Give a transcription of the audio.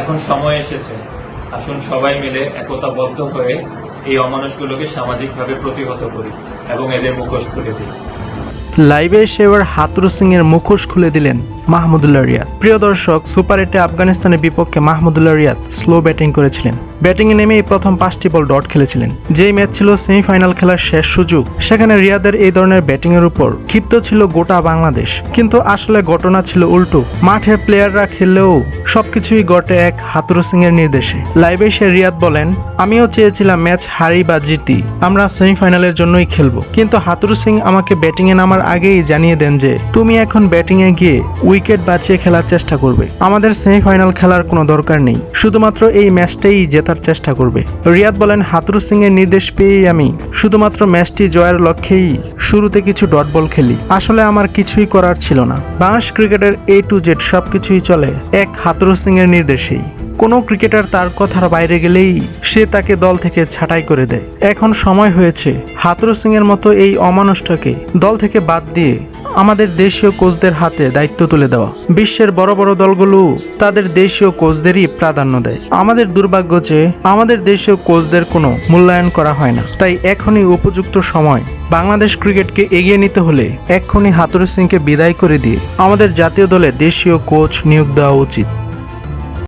এখন সময় এসেছে। আসুন সবাই মিলে একতাবদ্ধ হয়ে এই অমানুষগুলোকে সামাজিকভাবে প্রতিহত করি এবং এদের মুখোশ খুলে দিই। লাইভে এসে এবার হাতুরু সিং এর মুখোশ খুলে দিলেন। মাহমুদুল্লাহ রিয়াদ। প্রিয় দর্শক, সুপার এটে আফগানিস্তানের বিপক্ষে মাহমুদুল্লাহ রিয়াদ স্লো ব্যাটিং করেছিলেন। ব্যাটিংয়ে নেমে এই প্রথম পাঁচটি বল ডট খেলেছিলেন। যেই ম্যাচ ছিল সেমিফাইনাল খেলার শেষ সুযোগ, সেখানে রিয়াদের এই ধরনের ব্যাটিং এর উপর ক্ষিপ্ত ছিল গোটা বাংলাদেশ। কিন্তু আসলে ঘটনা ছিল উল্টো। মাঠে প্লেয়াররা খেললেও সবকিছুই ঘটে এক হাতুরু সিং এর নির্দেশে। লাইভে সে রিয়াদ বলেন, আমিও চেয়েছিলাম ম্যাচ হারি বা জিতি, আমরা সেমিফাইনালের জন্যই খেলব। কিন্তু হাতুরু সিং আমাকে ব্যাটিং এ নামার আগেই জানিয়ে দেন যে, তুমি এখন ব্যাটিং এ গিয়ে উইকেট বাঁচিয়ে খেলার চেষ্টা করবে। আমাদের সেমিফাইনাল খেলার কোনো দরকার নেই। শুধুমাত্র এই ম্যাচটাই জেতার চেষ্টা করবে। রিয়াদ বলেন, হাতুরু সিং এর নির্দেশ পেয়েই আমি শুধুমাত্র ম্যাচটি জয়ের লক্ষ্যেই শুরুতে কিছু ডট বল খেলি। আসলে আমার কিছুই করার ছিল না। বাংলাদেশ ক্রিকেটের এ টু জেড সবকিছুই চলে এক হাতুরু সিং এর নির্দেশেই। কোনো ক্রিকেটার তার কথার বাইরে গেলেই সে তাকে দল থেকে ছাঁটাই করে দেয়। এখন সময় হয়েছে হাতুরু সিং এর মতো এই অমানুষটাকে দল থেকে বাদ দিয়ে আমাদের দেশীয় কোচদের হাতে দায়িত্ব তুলে দেওয়া। বিশ্বের বড় বড় দলগুলো তাদের দেশীয় কোচদেরই প্রাধান্য দেয়। আমাদের দুর্ভাগ্য যে আমাদের দেশীয় কোচদের কোনো মূল্যায়ন করা হয় না। তাই এখনই উপযুক্ত সময় বাংলাদেশ ক্রিকেটকে এগিয়ে নিতে হলে এক্ষুনি হাতুরে সিংকে বিদায় করে দিয়ে আমাদের জাতীয় দলে দেশীয় কোচ নিয়োগ দেওয়া উচিত।